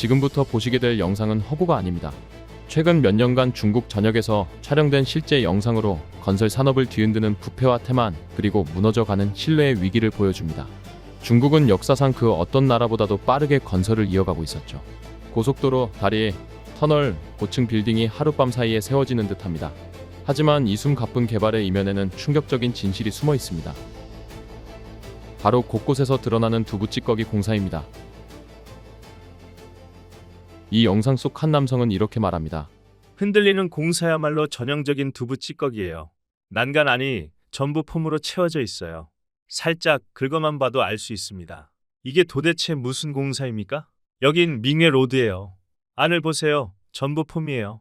지금부터 보시게 될 영상은 허구가 아닙니다. 최근 몇 년간 중국 전역에서 촬영된 실제 영상으로 건설 산업을 뒤흔드는 부패와 태만 그리고 무너져가는 신뢰의 위기를 보여줍니다. 중국은 역사상 그 어떤 나라보다도 빠르게 건설을 이어가고 있었죠. 고속도로, 다리, 터널, 고층 빌딩이 하룻밤 사이에 세워지는 듯합니다. 하지만 이숨 가쁜 개발의 이면에는 충격적인 진실이 숨어 있습니다. 바로 곳곳에서 드러나는 두부 찌꺼기 공사입니다. 이 영상 속 한 남성은 이렇게 말합니다. 흔들리는 공사야말로 전형적인 두부 찌꺼기예요. 난간 안이 전부 폼으로 채워져 있어요. 살짝 긁어만 봐도 알 수 있습니다. 이게 도대체 무슨 공사입니까? 여긴 밍웨 로드예요. 안을 보세요. 전부 폼이에요.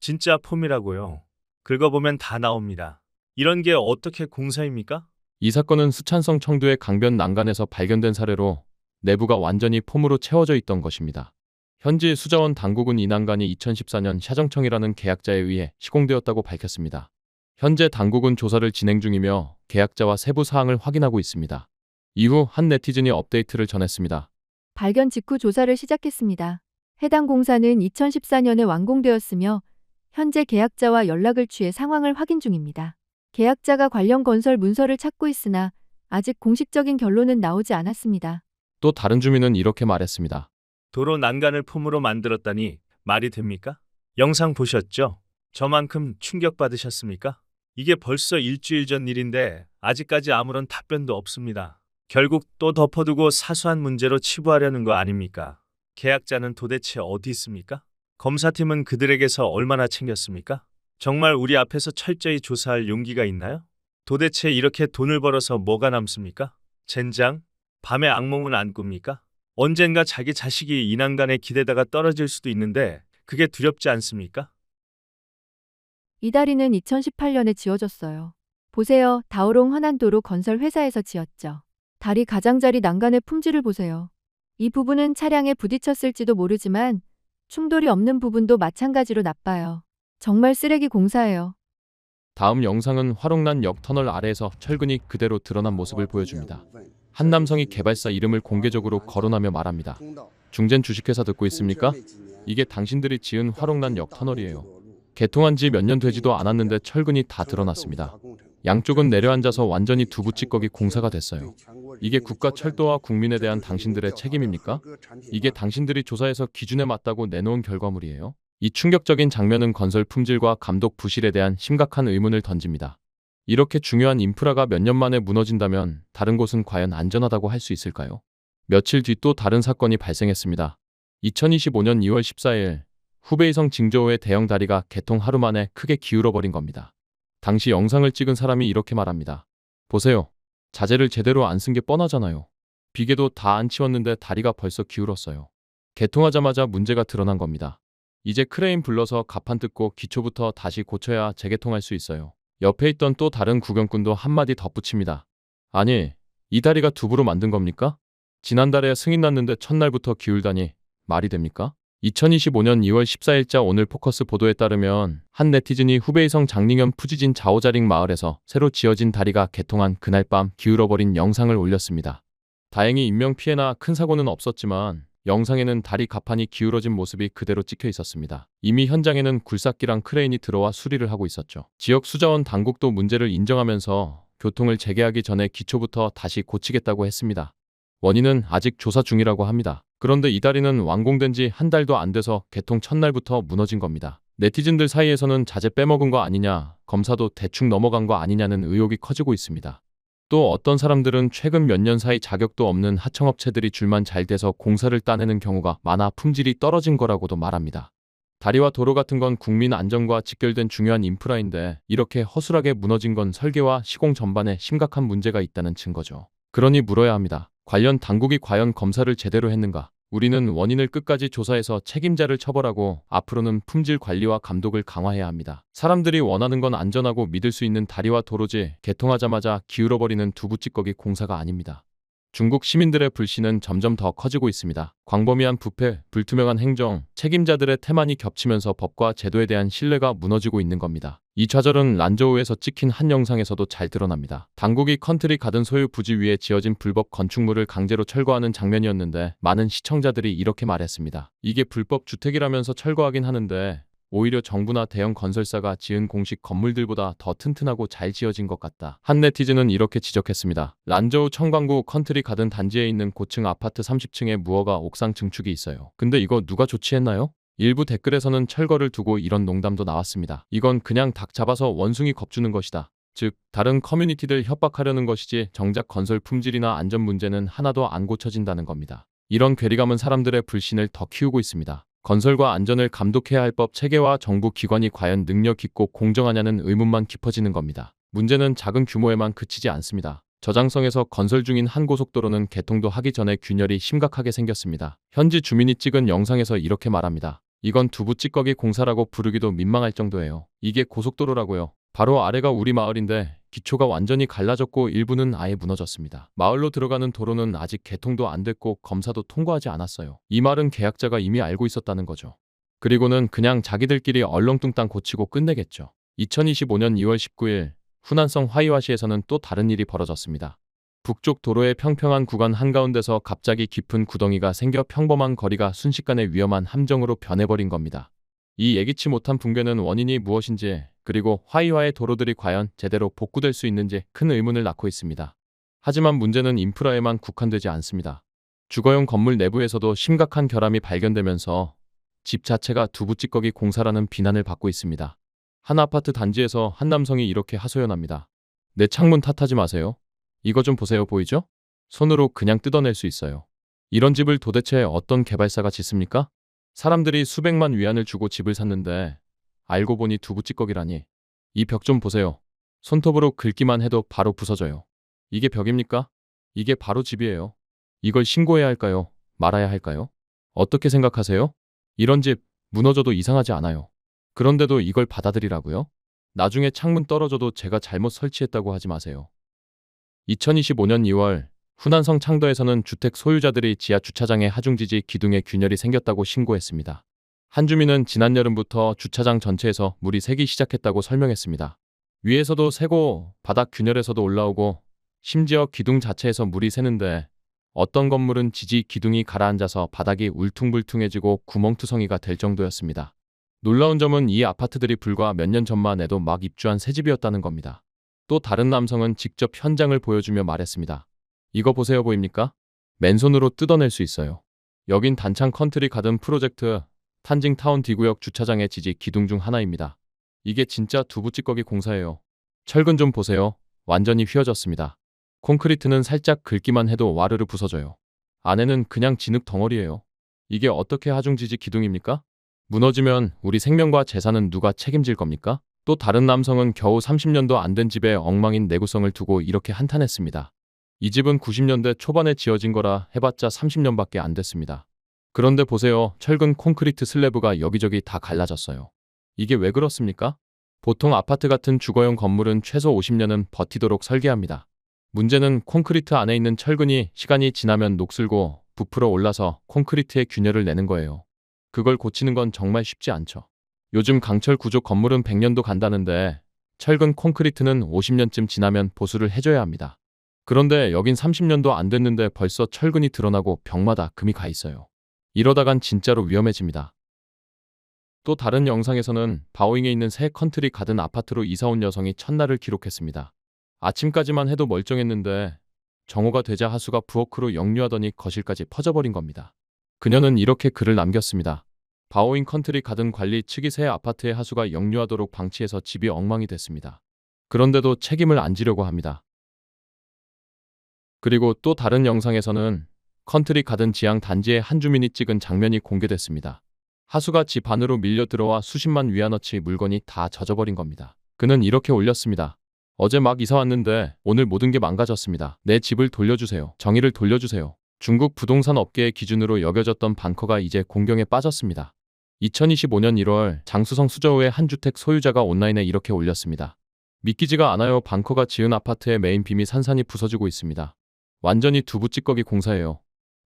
진짜 폼이라고요. 긁어보면 다 나옵니다. 이런 게 어떻게 공사입니까? 이 사건은 수찬성 청두의 강변 난간에서 발견된 사례로 내부가 완전히 폼으로 채워져 있던 것입니다. 현지 수자원 당국은 이 난간이 2014년 샤정청이라는 계약자에 의해 시공되었다고 밝혔습니다. 현재 당국은 조사를 진행 중이며 계약자와 세부 사항을 확인하고 있습니다. 이후 한 네티즌이 업데이트를 전했습니다. 발견 직후 조사를 시작했습니다. 해당 공사는 2014년에 완공되었으며 현재 계약자와 연락을 취해 상황을 확인 중입니다. 계약자가 관련 건설 문서를 찾고 있으나 아직 공식적인 결론은 나오지 않았습니다. 또 다른 주민은 이렇게 말했습니다. 도로 난간을 폼으로 만들었다니 말이 됩니까? 영상 보셨죠? 저만큼 충격받으셨습니까? 이게 벌써 일주일 전 일인데 아직까지 아무런 답변도 없습니다. 결국 또 덮어두고 사소한 문제로 치부하려는 거 아닙니까? 계약자는 도대체 어디 있습니까? 검사팀은 그들에게서 얼마나 챙겼습니까? 정말 우리 앞에서 철저히 조사할 용기가 있나요? 도대체 이렇게 돈을 벌어서 뭐가 남습니까? 젠장? 밤에 악몽은 안 꿉니까? 언젠가 자기 자식이 이 난간에 기대다가 떨어질 수도 있는데 그게 두렵지 않습니까? 이 다리는 2018년에 지어졌어요. 보세요. 다오롱 허난도로 건설 회사에서 지었죠. 다리 가장자리 난간의 품질을 보세요. 이 부분은 차량에 부딪혔을지도 모르지만 충돌이 없는 부분도 마찬가지로 나빠요. 정말 쓰레기 공사예요. 다음 영상은 화롱난 역 터널 아래에서 철근이 그대로 드러난 모습을 보여줍니다. 한 남성이 개발사 이름을 공개적으로 거론하며 말합니다. 중젠 주식회사 듣고 있습니까? 이게 당신들이 지은 화롱난 역 터널이에요. 개통한 지 몇 년 되지도 않았는데 철근이 다 드러났습니다. 양쪽은 내려앉아서 완전히 두부 찌꺼기 공사가 됐어요. 이게 국가 철도와 국민에 대한 당신들의 책임입니까? 이게 당신들이 조사해서 기준에 맞다고 내놓은 결과물이에요? 이 충격적인 장면은 건설 품질과 감독 부실에 대한 심각한 의문을 던집니다. 이렇게 중요한 인프라가 몇 년 만에 무너진다면 다른 곳은 과연 안전하다고 할 수 있을까요? 며칠 뒤 또 다른 사건이 발생했습니다. 2025년 2월 14일 후베이성 징저우의 대형 다리가 개통 하루 만에 크게 기울어 버린 겁니다. 당시 영상을 찍은 사람이 이렇게 말합니다. 보세요. 자재를 제대로 안 쓴 게 뻔하잖아요. 비계도 다 안 치웠는데 다리가 벌써 기울었어요. 개통하자마자 문제가 드러난 겁니다. 이제 크레인 불러서 가판 뜯고 기초부터 다시 고쳐야 재개통할 수 있어요. 옆에 있던 또 다른 구경꾼도 한마디 덧붙입니다. 아니, 이 다리가 두부로 만든 겁니까? 지난달에 승인 났는데 첫날부터 기울다니 말이 됩니까? 2025년 2월 14일자 오늘 포커스 보도에 따르면 한 네티즌이 후베이성 장링현 푸지진 자오자링 마을에서 새로 지어진 다리가 개통한 그날 밤 기울어버린 영상을 올렸습니다. 다행히 인명 피해나 큰 사고는 없었지만 영상에는 다리 가판이 기울어진 모습이 그대로 찍혀 있었습니다. 이미 현장에는 굴삭기랑 크레인이 들어와 수리를 하고 있었죠. 지역 수자원 당국도 문제를 인정하면서 교통을 재개하기 전에 기초부터 다시 고치겠다고 했습니다. 원인은 아직 조사 중이라고 합니다. 그런데 이 다리는 완공된 지 한 달도 안 돼서 개통 첫날부터 무너진 겁니다. 네티즌들 사이에서는 자재 빼먹은 거 아니냐, 검사도 대충 넘어간 거 아니냐는 의혹이 커지고 있습니다. 또 어떤 사람들은 최근 몇 년 사이 자격도 없는 하청업체들이 줄만 잘 돼서 공사를 따내는 경우가 많아 품질이 떨어진 거라고도 말합니다. 다리와 도로 같은 건 국민 안전과 직결된 중요한 인프라인데 이렇게 허술하게 무너진 건 설계와 시공 전반에 심각한 문제가 있다는 증거죠. 그러니 물어야 합니다. 관련 당국이 과연 검사를 제대로 했는가? 우리는 원인을 끝까지 조사해서 책임자를 처벌하고 앞으로는 품질 관리와 감독을 강화해야 합니다. 사람들이 원하는 건 안전하고 믿을 수 있는 다리와 도로지 개통하자마자 기울어버리는 두부 찌꺼기 공사가 아닙니다. 중국 시민들의 불신은 점점 더 커지고 있습니다. 광범위한 부패, 불투명한 행정, 책임자들의 태만이 겹치면서 법과 제도에 대한 신뢰가 무너지고 있는 겁니다. 이 좌절은 란저우에서 찍힌 한 영상에서도 잘 드러납니다. 당국이 컨트리 가든 소유 부지 위에 지어진 불법 건축물을 강제로 철거하는 장면이었는데 많은 시청자들이 이렇게 말했습니다. 이게 불법 주택이라면서 철거하긴 하는데 오히려 정부나 대형 건설사가 지은 공식 건물들보다 더 튼튼하고 잘 지어진 것 같다. 한 네티즌은 이렇게 지적했습니다. 란저우 청광구 컨트리 가든 단지에 있는 고층 아파트 30층에 무허가 옥상 증축이 있어요. 근데 이거 누가 조치했나요? 일부 댓글에서는 철거를 두고 이런 농담도 나왔습니다. 이건 그냥 닭 잡아서 원숭이 겁주는 것이다. 즉, 다른 커뮤니티들 협박하려는 것이지 정작 건설 품질이나 안전 문제는 하나도 안 고쳐진다는 겁니다. 이런 괴리감은 사람들의 불신을 더 키우고 있습니다. 건설과 안전을 감독해야 할 법 체계와 정부 기관이 과연 능력 있고 공정하냐는 의문만 깊어지는 겁니다. 문제는 작은 규모에만 그치지 않습니다. 저장성에서 건설 중인 한 고속도로는 개통도 하기 전에 균열이 심각하게 생겼습니다. 현지 주민이 찍은 영상에서 이렇게 말합니다. 이건 두부 찌꺼기 공사라고 부르기도 민망할 정도예요. 이게 고속도로라고요. 바로 아래가 우리 마을인데 기초가 완전히 갈라졌고 일부는 아예 무너졌습니다. 마을로 들어가는 도로는 아직 개통도 안 됐고 검사도 통과하지 않았어요. 이 말은 계약자가 이미 알고 있었다는 거죠. 그리고는 그냥 자기들끼리 얼렁뚱땅 고치고 끝내겠죠. 2025년 2월 19일 후난성 화이와시에서는 또 다른 일이 벌어졌습니다. 북쪽 도로의 평평한 구간 한가운데서 갑자기 깊은 구덩이가 생겨 평범한 거리가 순식간에 위험한 함정으로 변해버린 겁니다. 이 예기치 못한 붕괴는 원인이 무엇인지 그리고 화이와의 도로들이 과연 제대로 복구될 수 있는지 큰 의문을 낳고 있습니다. 하지만 문제는 인프라에만 국한되지 않습니다. 주거용 건물 내부에서도 심각한 결함이 발견되면서 집 자체가 두부찌꺼기 공사라는 비난을 받고 있습니다. 한 아파트 단지에서 한 남성이 이렇게 하소연합니다. 내 창문 탓하지 마세요. 이거 좀 보세요 보이죠? 손으로 그냥 뜯어낼 수 있어요. 이런 집을 도대체 어떤 개발사가 짓습니까? 사람들이 수백만 위안을 주고 집을 샀는데 알고 보니 두부찌꺼기라니. 이 벽 좀 보세요. 손톱으로 긁기만 해도 바로 부서져요. 이게 벽입니까? 이게 바로 집이에요. 이걸 신고해야 할까요? 말아야 할까요? 어떻게 생각하세요? 이런 집 무너져도 이상하지 않아요. 그런데도 이걸 받아들이라고요? 나중에 창문 떨어져도 제가 잘못 설치했다고 하지 마세요. 2025년 2월 후난성 창도에서는 주택 소유자들이 지하 주차장에 하중지지 기둥에 균열이 생겼다고 신고했습니다. 한 주민은 지난 여름부터 주차장 전체에서 물이 새기 시작했다고 설명했습니다. 위에서도 새고 바닥 균열에서도 올라오고 심지어 기둥 자체에서 물이 새는데 어떤 건물은 지지 기둥이 가라앉아서 바닥이 울퉁불퉁해지고 구멍투성이가 될 정도였습니다. 놀라운 점은 이 아파트들이 불과 몇 년 전만 해도 막 입주한 새 집이었다는 겁니다. 또 다른 남성은 직접 현장을 보여주며 말했습니다. 이거 보세요 보입니까? 맨손으로 뜯어낼 수 있어요. 여긴 단창 컨트리 가든 프로젝트 탄징타운 D구역 주차장의 지지 기둥 중 하나입니다. 이게 진짜 두부찌꺼기 공사예요. 철근 좀 보세요. 완전히 휘어졌습니다. 콘크리트는 살짝 긁기만 해도 와르르 부서져요. 안에는 그냥 진흙 덩어리예요. 이게 어떻게 하중지지 기둥입니까? 무너지면 우리 생명과 재산은 누가 책임질 겁니까? 또 다른 남성은 겨우 30년도 안 된 집에 엉망인 내구성을 두고 이렇게 한탄했습니다. 이 집은 90년대 초반에 지어진 거라 해봤자 30년밖에 안 됐습니다. 그런데 보세요. 철근 콘크리트 슬래브가 여기저기 다 갈라졌어요. 이게 왜 그렇습니까? 보통 아파트 같은 주거용 건물은 최소 50년은 버티도록 설계합니다. 문제는 콘크리트 안에 있는 철근이 시간이 지나면 녹슬고 부풀어 올라서 콘크리트에 균열을 내는 거예요. 그걸 고치는 건 정말 쉽지 않죠. 요즘 강철 구조 건물은 100년도 간다는데 철근 콘크리트는 50년쯤 지나면 보수를 해줘야 합니다. 그런데 여긴 30년도 안 됐는데 벌써 철근이 드러나고 벽마다 금이 가 있어요. 이러다간 진짜로 위험해집니다. 또 다른 영상에서는 바오잉에 있는 새 컨트리 가든 아파트로 이사온 여성이 첫날을 기록했습니다. 아침까지만 해도 멀쩡했는데 정오가 되자 하수가 부엌으로 역류하더니 거실까지 퍼져버린 겁니다. 그녀는 이렇게 글을 남겼습니다. 바오잉 컨트리 가든 관리 측이 새 아파트의 하수가 역류하도록 방치해서 집이 엉망이 됐습니다. 그런데도 책임을 안 지려고 합니다. 그리고 또 다른 영상에서는 컨트리 가든 지향 단지의 한 주민이 찍은 장면이 공개됐습니다. 하수가 집 안으로 밀려 들어와 수십만 위안어치 물건이 다 젖어버린 겁니다. 그는 이렇게 올렸습니다. 어제 막 이사 왔는데 오늘 모든 게 망가졌습니다. 내 집을 돌려주세요. 정의를 돌려주세요. 중국 부동산 업계의 기준으로 여겨졌던 방커가 이제 공경에 빠졌습니다. 2025년 1월 장수성 수저우의 한 주택 소유자가 온라인에 이렇게 올렸습니다. 믿기지가 않아요. 방커가 지은 아파트의 메인 빔이 산산이 부서지고 있습니다. 완전히 두부찌꺼기 공사예요.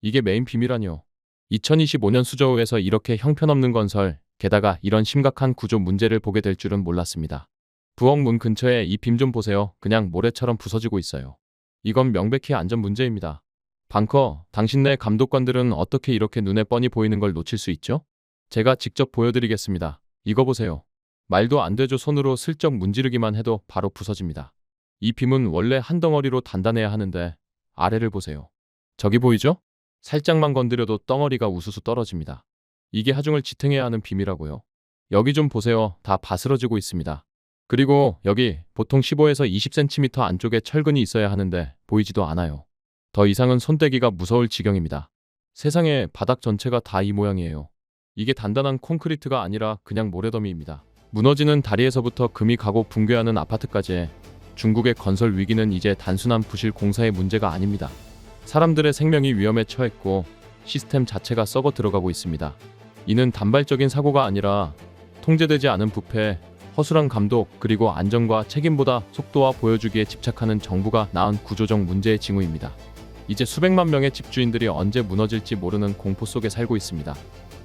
이게 메인 빔이라뇨. 2025년 수저우에서 이렇게 형편없는 건설, 게다가 이런 심각한 구조 문제를 보게 될 줄은 몰랐습니다. 부엌 문 근처에 이 빔 좀 보세요. 그냥 모래처럼 부서지고 있어요. 이건 명백히 안전 문제입니다. 방커, 당신네 감독관들은 어떻게 이렇게 눈에 뻔히 보이는 걸 놓칠 수 있죠? 제가 직접 보여드리겠습니다. 이거 보세요. 말도 안 되죠. 손으로 슬쩍 문지르기만 해도 바로 부서집니다. 이 빔은 원래 한 덩어리로 단단해야 하는데 아래를 보세요. 저기 보이죠? 살짝만 건드려도 덩어리가 우수수 떨어집니다. 이게 하중을 지탱해야 하는 빔이라고요. 여기 좀 보세요. 다 바스러지고 있습니다. 그리고 여기 보통 15에서 20cm 안쪽에 철근이 있어야 하는데 보이지도 않아요. 더 이상은 손대기가 무서울 지경입니다. 세상에 바닥 전체가 다 이 모양이에요. 이게 단단한 콘크리트가 아니라 그냥 모래더미입니다. 무너지는 다리에서부터 금이 가고 붕괴하는 아파트까지 중국의 건설 위기는 이제 단순한 부실 공사의 문제가 아닙니다. 사람들의 생명이 위험에 처했고 시스템 자체가 썩어 들어가고 있습니다. 이는 단발적인 사고가 아니라 통제되지 않은 부패, 허술한 감독, 그리고 안전과 책임보다 속도와 보여주기에 집착하는 정부가 낳은 구조적 문제의 징후입니다. 이제 수백만 명의 집주인들이 언제 무너질지 모르는 공포 속에 살고 있습니다.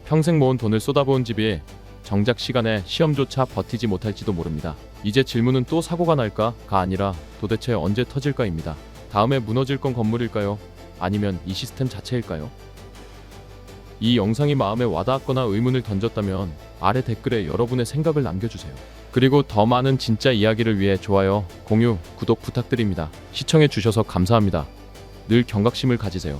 평생 모은 돈을 쏟아부은 집이 정작 시간에 시험조차 버티지 못할지도 모릅니다. 이제 질문은 또 사고가 날까가 아니라 도대체 언제 터질까입니다. 다음에 무너질 건 건물일까요? 아니면 이 시스템 자체일까요? 이 영상이 마음에 와닿았거나 의문을 던졌다면 아래 댓글에 여러분의 생각을 남겨주세요. 그리고 더 많은 진짜 이야기를 위해 좋아요, 공유, 구독 부탁드립니다. 시청해 주셔서 감사합니다. 늘 경각심을 가지세요.